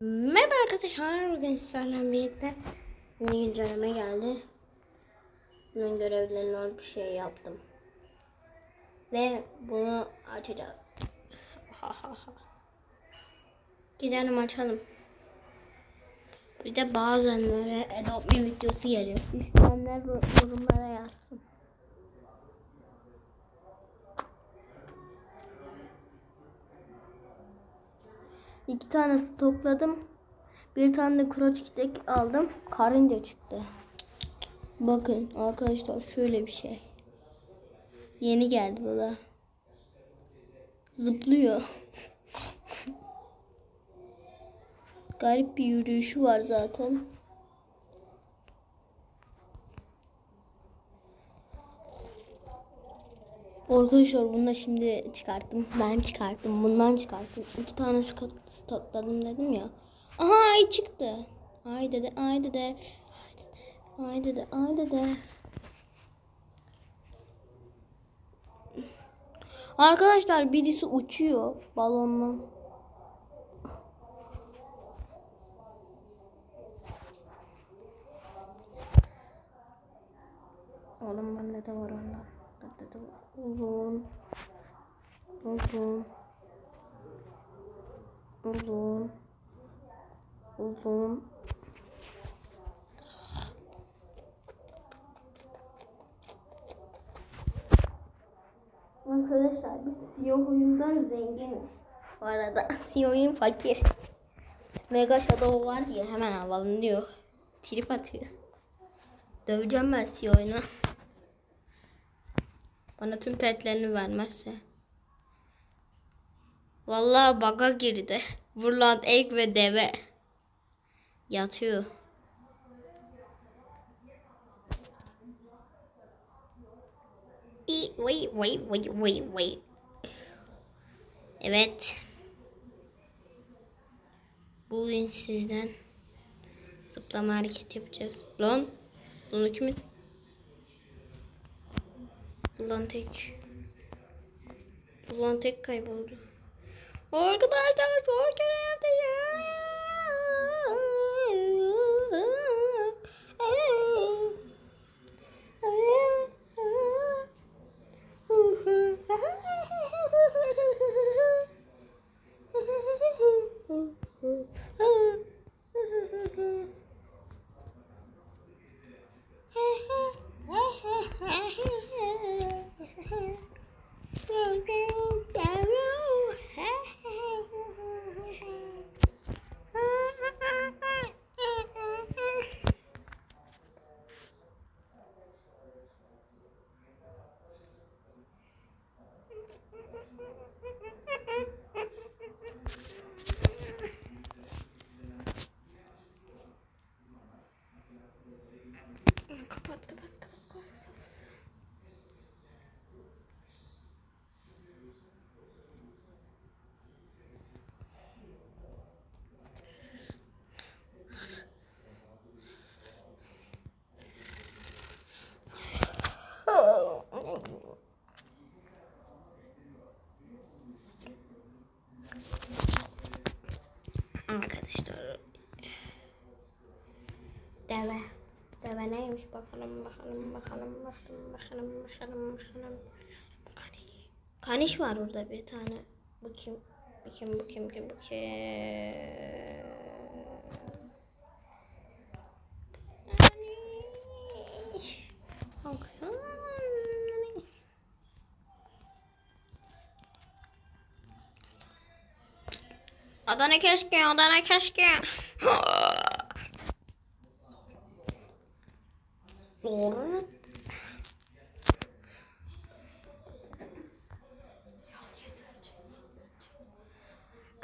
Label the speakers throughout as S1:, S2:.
S1: Merhaba arkadaşlar. Bugün sizlerle birlikte yeni güncelleme geldi. Bunun görevlerini bir şey yaptım. Ve bunu açacağız. Gidelim açalım. Bir de bazenlere Adobe videosu geliyor. İsteyenler yorumlara yazsın. İki tane stokladım. Bir tane de kroçkidek aldım. Karınca çıktı. Bakın arkadaşlar şöyle bir şey. Yeni geldi bu da. Zıplıyor. Garip bir yürüyüşü var zaten. Arkadaşlar bunu da şimdi çıkarttım. Ben çıkarttım. Bundan çıkarttım. İki tane stok- stokladım dedim ya. Aha ay çıktı. Ay dede, ay dede. Ay dede, ay dede. Arkadaşlar birisi uçuyor balonla. Oğlum bende de var ondan. Bende de var. Uzun. Uzun. Uzun. Uzun. Arkadaşlar biz siyah oyundan zenginiz. Bu arada siyah fakir. Mega Shadow var diye hemen havalı diyor. Trip atıyor. Döveceğim ben siyah. Bana tüm petlerini vermezse. Vallahi baga girdi. Vurland ek ve deve. Yatıyor. İ- Wait, wait, wait, wait, wait. Evet. Bugün sizden zıplama hareketi yapacağız. Lan, bunu kimin? Ulan tek. Ulan tek kayboldu. Arkadaşlar zor görevdeyim. Deve. Deve neymiş bakalım bakalım bakalım bakalım bakalım bakalım bakalım. Kaniş. Kaniş var orada bir tane. Bu kim? Bu kim? Bu kim? Kim? Bu kim? Kaniş. Adana keşke, Adana keşke. Zor.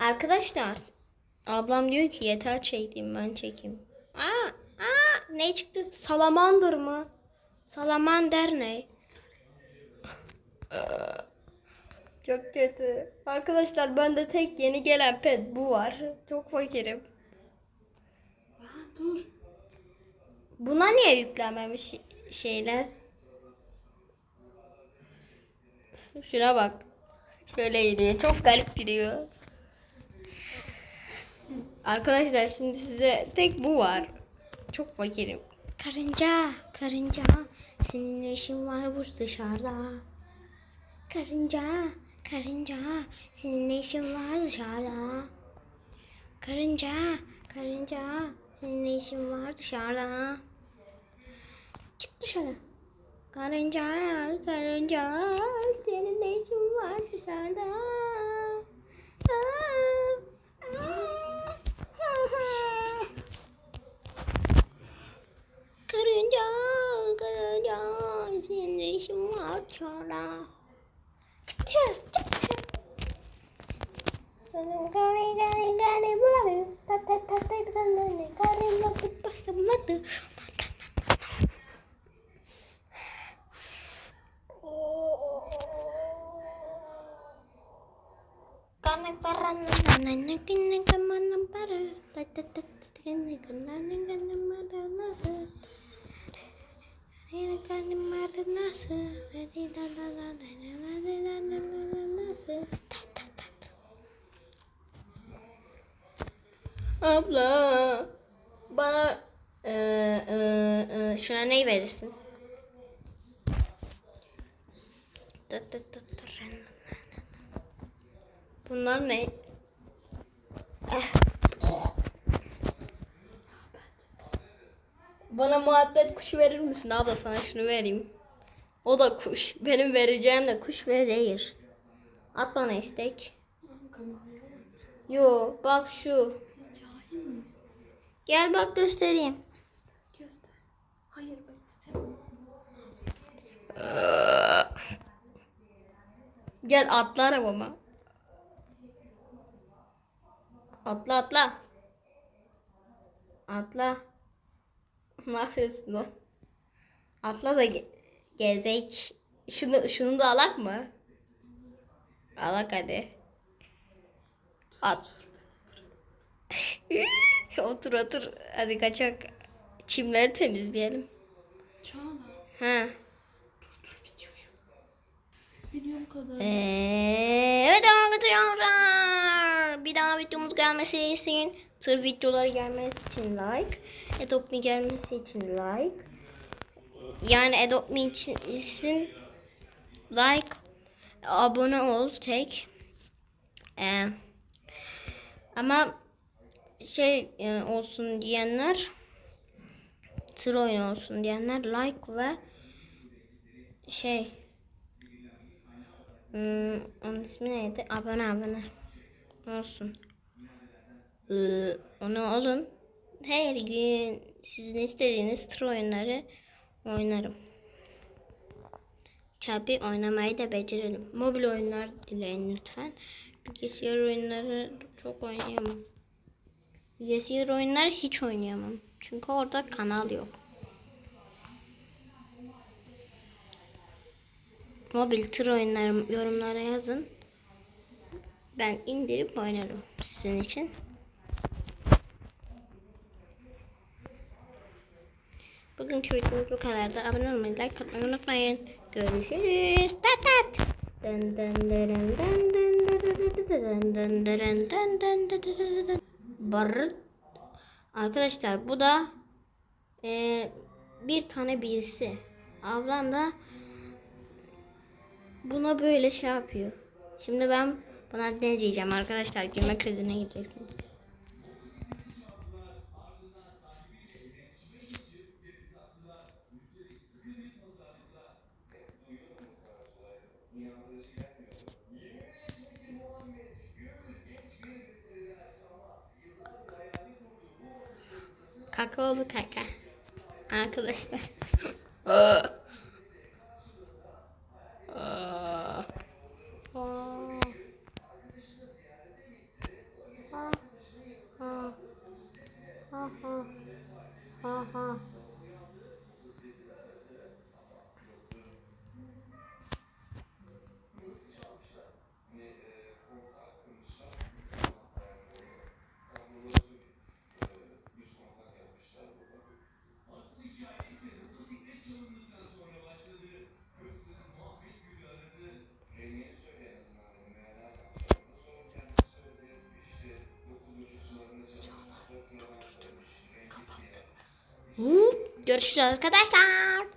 S1: Arkadaşlar, ablam diyor ki yeter çektim ben çekeyim. Aa, aa ne çıktı? Salamander mı? Salamander ne? Çok kötü. Arkadaşlar bende tek yeni gelen pet bu var. Çok fakirim.
S2: Dur.
S1: Buna niye yüklenmemiş şeyler? Şuna bak. Şöyle yürüyor. Çok garip yürüyor. Arkadaşlar şimdi size tek bu var. Çok fakirim. Karınca, karınca. Senin işin var bu dışarıda? Karınca, karınca. Senin işin var dışarıda? Karınca, karınca. Senin işin var dışarıda? Çık dışarı. Karınca, karınca. Senin işin var dışarıda? 讲，跟人讲，心里想好丑啦！吃吃吃吃！咖喱咖喱咖喱咖喱，不辣的！哒哒哒哒，咖喱咖喱，咖喱不包什么的。咖喱饭，咖喱咖喱，咖喱咖喱，咖喱咖喱，咖喱咖喱，咖喱咖喱。Kena la la la la la la la la la la nasa. Ta ta ta. Abla, bana e, e, e, şuna ne verirsin? Bunlar ne? Bana muhabbet kuşu verir misin abla sana şunu vereyim. O da kuş. Benim vereceğim de kuş ve zehir. At bana istek. Yo bak şu. Gel bak göstereyim. Gel atla arabama. Atla atla. Atla. Ne yapıyorsun lan? Atla da ge- gezek. Şunu, şunu da alak mı? Alak hadi. At. otur otur. Hadi kaçak. Çimleri temizleyelim.
S2: Çağla.
S1: Ha.
S2: Dur videoyu. Videom kadar.
S1: Ee, evet arkadaşlar. Bir daha videomuz gelmesi için, tır videoları gelmesi için like, Adopt Me gelmesi için like. Yani Adopt Me için, için like, abone ol tek. Ee, ama şey e, olsun diyenler, tır oyunu olsun diyenler like ve şey Hmm, onun ismi neydi? Abone abone. Olsun. Ee, onu alın. Her gün sizin istediğiniz tür oyunları oynarım. Tabi oynamayı da becerelim. Mobil oyunlar dileyin lütfen. Bilgisayar oyunları çok oynayamam. Bilgisayar oyunları hiç oynayamam. Çünkü orada kanal yok. Mobil tır oyunları yorumlara yazın. Ben indirip oynarım sizin için. Bugünkü videomuz bu kadardı. Abone olmayı, like atmayı unutmayın. Görüşürüz. Tat tat. Dın dın dın dın dın. Barıt. Arkadaşlar bu da eee, bir tane birisi. Ablam da buna böyle şey yapıyor. Şimdi ben buna ne diyeceğim arkadaşlar gülme krizine gireceksiniz. Kaka oldu kaka. Arkadaşlar. Aa. Ha ha ha ha ha Görüşürüz arkadaşlar.